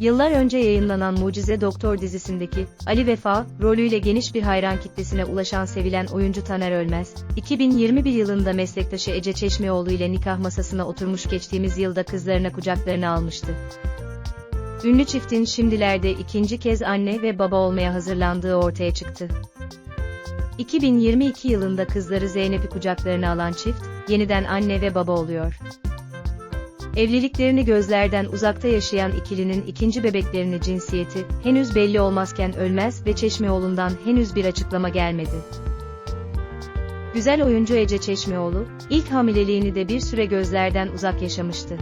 Yıllar önce yayınlanan Mucize Doktor dizisindeki Ali Vefa rolüyle geniş bir hayran kitlesine ulaşan sevilen oyuncu Taner Ölmez, 2021 yılında meslektaşı Ece Çeşmeoğlu ile nikah masasına oturmuş geçtiğimiz yılda kızlarına kucaklarına almıştı. Ünlü çiftin şimdilerde ikinci kez anne ve baba olmaya hazırlandığı ortaya çıktı. 2022 yılında kızları Zeynep'i kucaklarına alan çift, yeniden anne ve baba oluyor. Evliliklerini gözlerden uzakta yaşayan ikilinin ikinci bebeklerini cinsiyeti henüz belli olmazken Ölmez ve Çeşmeoğlu'ndan henüz bir açıklama gelmedi. Güzel oyuncu Ece Çeşmeoğlu, ilk hamileliğini de bir süre gözlerden uzak yaşamıştı.